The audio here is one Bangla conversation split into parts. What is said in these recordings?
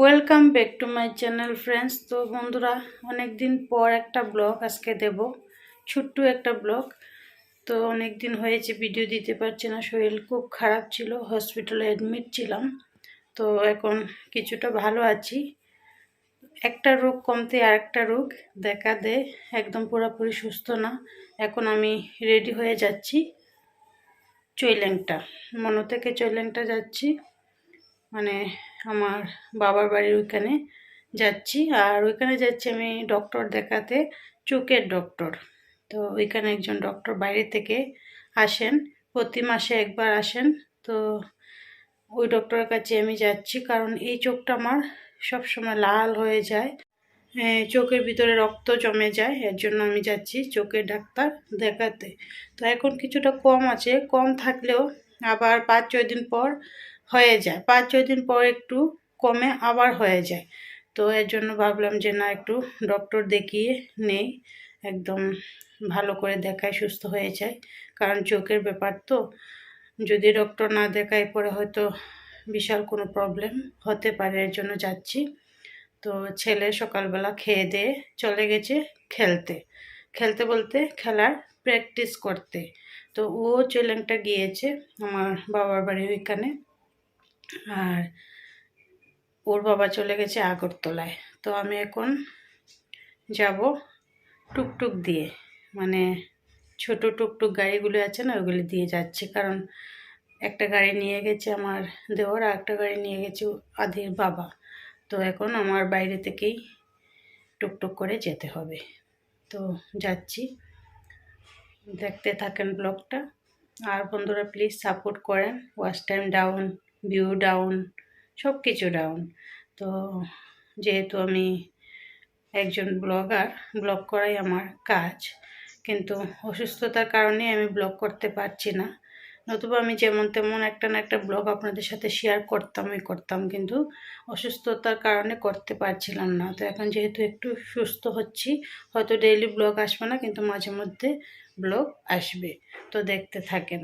Welcome back to my channel friends তো বন্ধুরা অনেক দিন পর একটা ব্লগ আজকে দেব। ছোট্ট একটা ব্লগ তো অনেক দিন হয়েছে ভিডিও দিতে পারছি না। শরীর খুব খারাপ ছিল হসপিটালে অ্যাডমিট ছিলাম। তো এখন কিছুটা ভালো আছি। একটা রোগ কমতে আরেকটা রোগ, দেখা দেয় একদম পুরোপুরি সুস্থ না। এখন আমি রেডি হয়ে যাচ্ছি। চৈল্যাংটা মনো থেকে চৈল্যাংটা যাচ্ছি। মানে আমার বাবার বাড়ির ওইখানে যাচ্ছি। আর ওইখানে যাচ্ছি আমি ডক্টর দেখাতে, চোখের ডক্টর তো ওইখানে একজন ডক্টর বাইরে থেকে আসেন, প্রতি মাসে একবার আসেন। তো ওই ডক্টরের কাছে আমি যাচ্ছি কারণ এই চোখটা আমার সবসময় লাল হয়ে যায়। চোখের ভিতরে রক্ত জমে যায়, এর জন্য আমি যাচ্ছি চোখের ডাক্তার দেখাতে। তো এখন কিছুটা কম আছে, কম থাকলেও আবার পাঁচ ছয় দিন পর হয়ে যায়। পাঁচ, ছয় দিন পর একটু কমে আবার হয়ে যায়। তো এর জন্য ভাবলাম যে না, একটু ডক্টর দেখিয়ে নেই। একদম ভালো করে দেখায় সুস্থ হয়ে যায়। কারণ চোখের ব্যাপার তো। যদি ডক্টর না দেখায়, পরে হয়তো বিশাল কোনো প্রবলেম হতে পারে। এর জন্য যাচ্ছি। তো ছেলে সকালবেলা খেয়ে দিয়ে চলে গেছে খেলতে। খেলতে বলতে খেলার প্র্যাকটিস করতে। তো ও চ্যালেঞ্জটা গিয়েছে, আমার বাবার বাড়ির ওইখানে। আর ওর বাবা চলে গেছে আগরতলায়। তো আমি এখন যাব টুকটুক দিয়ে। মানে ছোট টুকটুক গাড়িগুলো আছে না, ওগুলি দিয়ে যাচ্ছি। কারণ একটা গাড়ি নিয়ে গেছে আমার দেওয়ার আর একটা গাড়ি নিয়ে গেছে আদির বাবা। তো এখন আমার বাইরে থেকেই টুকটুক করে যেতে হবে। তো যাচ্ছি। দেখতে থাকেন ব্লগটা। আর বন্ধুরা প্লিজ সাপোর্ট করেন। Watch time down view down সব কিছু ডাউন তো যেহেতু আমি একজন ব্লগার ব্লগ করাই আমার কাজ, কিন্তু অসুস্থতার কারণে আমি ব্লগ করতে পারছি না। নতুবা আমি যেমন তেমন একটা না একটা ব্লগ আপনাদের সাথে শেয়ার করতামই করতাম, কিন্তু অসুস্থতার কারণে করতে পারছিলাম না। তো এখন যেহেতু একটু সুস্থ হচ্ছি, হয়তো ডেইলি ব্লগ আসবে না, কিন্তু মাঝে মধ্যে ব্লগ আসবে। তো দেখতে থাকেন।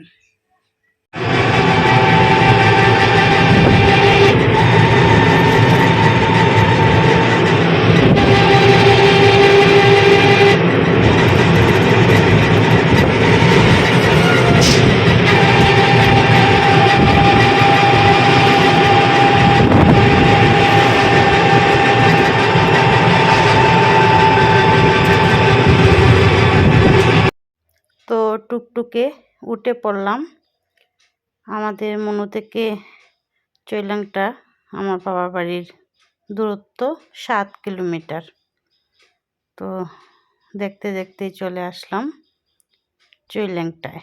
টুকটুকে উঠে পড়লাম। আমাদের মনো থেকে চৈলাংটা আমার বাবার বাড়ির দূরত্ব সাত কিলোমিটার। তো দেখতে দেখতেই চলে আসলাম চৈল্যাংটায়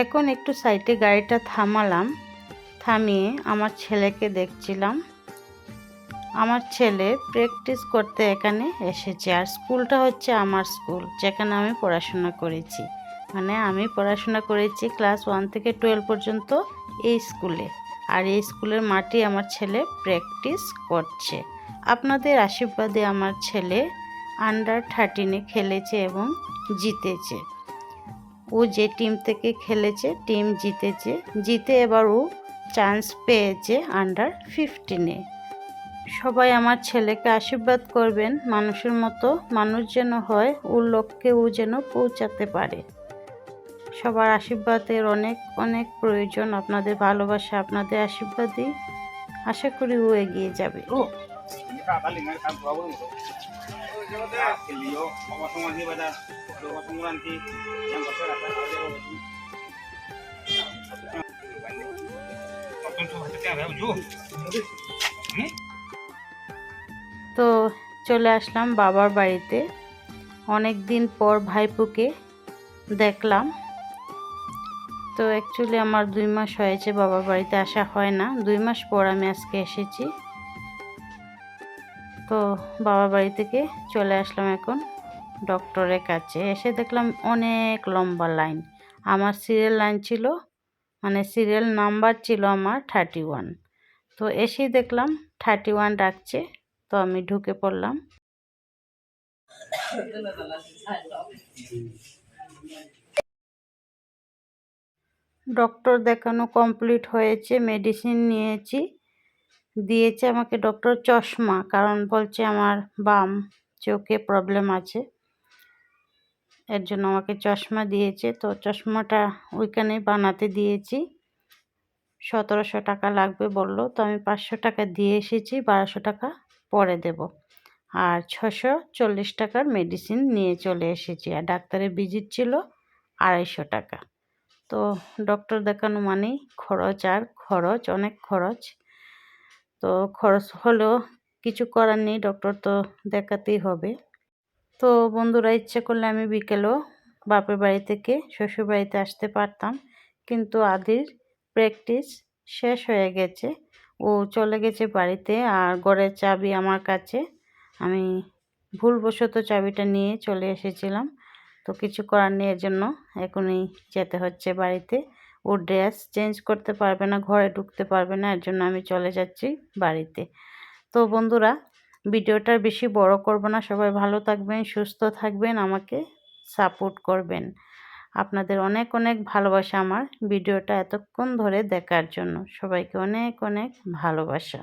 এখন একটু সাইডে গাড়িটা থামালাম, থামিয়ে আমার ছেলেকে দেখছিলাম। আমার ছেলে প্র্যাকটিস করতে এখানে এসেছে আর স্কুলটা হচ্ছে আমার স্কুল, যেখানে আমি পড়াশোনা করেছি। মানে আমি পড়াশোনা করেছি ক্লাস ওয়ান থেকে টুয়েলভ পর্যন্ত এই স্কুলে আর এই স্কুলের মাঠে আমার ছেলে প্র্যাকটিস করছে। আপনাদের আশীর্বাদে আমার ছেলে আন্ডার থার্টিনে খেলেছে এবং জিতেছে। ও যে টিম থেকে খেলেছে টিম জিতেছে। জিতে এবার ও চান্স পেয়েছে আন্ডার ফিফটিনে সবাই আমার ছেলেকে আশীর্বাদ করবেন মানুষের মতো মানুষ যেন হয় ওর লক্ষ্যে ও যেন পৌঁছাতে পারে। সবার আশীর্বাদের অনেক অনেক প্রয়োজন আপনাদের ভালোবাসা আপনাদের আশীর্বাদই আশা করি ও এগিয়ে যাবে। ও। তো চলে আসলাম বাবার বাড়িতে। অনেক দিন পর ভাইপুকে দেখলাম। তো অ্যাকচুয়ালি আমার দুই মাস হয়েছে বাবার বাড়িতে আসা হয় না। দুই মাস পর আমি আজকে এসেছি। তো বাবার বাড়ি থেকে চলে আসলাম এখন। ডক্টরের কাছে এসে দেখলাম অনেক লম্বা লাইন। আমার সিরিয়াল লাইন ছিল মানে সিরিয়াল নাম্বার ছিল আমার থার্টি ওয়ান তো এসেই দেখলাম থার্টি ওয়ান ডাকছে, তো আমি ঢুকে পড়লাম। ডক্টর দেখানো কমপ্লিট হয়েছে মেডিসিন নিয়েছি। দিয়েছে আমাকে ডক্টর চশমা, কারণ বলছে আমার বাম চোখে প্রবলেম আছে। এর জন্য আমাকে চশমা দিয়েছে। তো চশমাটা ওইখানে বানাতে দিয়েছি। সতেরোশো টাকা লাগবে বলল। তো আমি পাঁচশো টাকা দিয়ে এসেছি, বারোশো টাকা পরে দেব। আর ছশো চল্লিশ টাকার মেডিসিন নিয়ে চলে এসেছি। আর ডাক্তারের ভিজিট ছিল আড়াইশো টাকা। তো ডক্টর দেখানো মানেই খরচ আর খরচ, অনেক খরচ। তো খরচ হলেও কিছু করার নেই ডক্টর তো দেখাতেই হবে। তো বন্ধুরা, ইচ্ছে করলে আমি বিকেলেও বাপের বাড়ি থেকে শ্বশুর বাড়িতে আসতে পারতাম। কিন্তু আদির প্র্যাকটিস শেষ হয়ে গেছে। ও চলে গেছে বাড়িতে আর ঘরের চাবি আমার কাছে। আমি ভুলবশত চাবিটা নিয়ে চলে এসেছিলাম। তো কিছু করার নেই এর জন্য এখনই যেতে হচ্ছে বাড়িতে। ও ড্রেস চেঞ্জ করতে পারবে না, ঘরে ঢুকতে পারবে না, এর জন্য আমি চলে যাচ্ছি বাড়িতে। তো বন্ধুরা ভিডিওটা বেশি বড় করব না। সবাই ভালো থাকবেন, সুস্থ থাকবেন, আমাকে সাপোর্ট করবেন। আপনাদের অনেক অনেক ভালোবাসা আমার ভিডিওটা এতক্ষণ ধরে দেখার জন্য। সবাইকে অনেক অনেক ভালোবাসা।